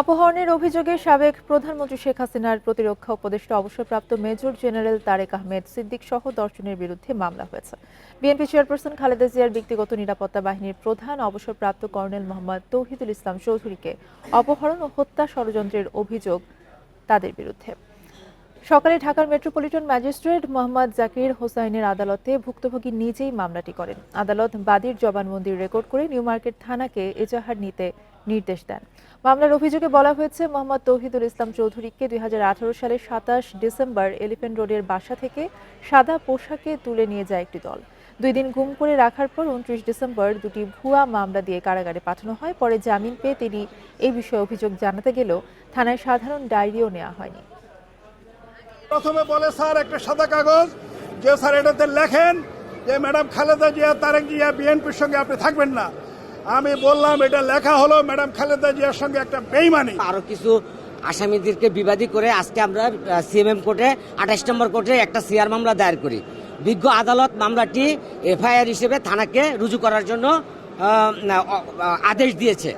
অপহরণের অভিযোগে সাবেক প্রধানমন্ত্রী শেখ হাসিনার প্রতিরক্ষা উপদেষ্টা অবসরপ্রাপ্ত মেজর জেনারেল তারেক আহমেদ সিদ্দিক সহ দর্শনের বিরুদ্ধে মামলা হয়েছে। বিএনপি চেয়ারপারসন খালেদা জিয়ার ব্যক্তিগত নিরাপত্তা বাহিনীর প্রধান অবসরপ্রাপ্ত কর্নেল মোহাম্মদ তৌহিদুল ইসলাম চৌধুরীকে অপহরণ ও হত্যা ষড়যন্ত্রের অভিযোগ তাদের বিরুদ্ধে। সকালে ঢাকার মেট্রোপলিটন ম্যাজিস্ট্রেট মোহাম্মদ জাকির হোসাইনের আদালতে ভুক্তভোগী নিজেই মামলাটি করেন। আদালত বাদীর জবানবন্দি রেকর্ড করে নিউ মার্কেট থানাকে এজাহার নিতে নির্দেশ দেন। মামলার অভিযোগে বলা হয়েছে, মোহাম্মদ তৌহিদুল ইসলাম চৌধুরীকে দুই সালের সাতাশ ডিসেম্বর এলিফেন্ট রোডের বাসা থেকে সাদা পোশাকে তুলে নিয়ে যায় একটি দল। দুই দিন গুম করে রাখার পর উনত্রিশ ডিসেম্বর দুটি ভুয়া মামলা দিয়ে কারাগারে পাঠানো হয়। পরে জামিন পেয়ে তিনি এই বিষয়ে অভিযোগ জানাতে গেলেও থানায় সাধারণ ডায়েরিও নেওয়া হয়নি। প্রথমে বলে, স্যার, একটা সাদা কাগজ। যে স্যার এটাতে লেখেন যে, ম্যাডাম খালেদা জিয়া, তারেক জিয়া, বিএনপির সঙ্গে আপনি থাকবেন না। আমি বললাম, এটা লেখা হলো ম্যাডাম খালেদা জিয়ার সঙ্গে একটা বেইমানি। আরও কিছু আসামিদেরকে বিবাদী করে আজকে আমরা সিএমএম কোর্টে, আঠাশ নম্বর কোর্টে একটা সিআর মামলা দায়ের করি। বিজ্ঞ আদালত মামলাটি এফআইআর হিসেবে থানাকে রুজু করার জন্য আদেশ দিয়েছে।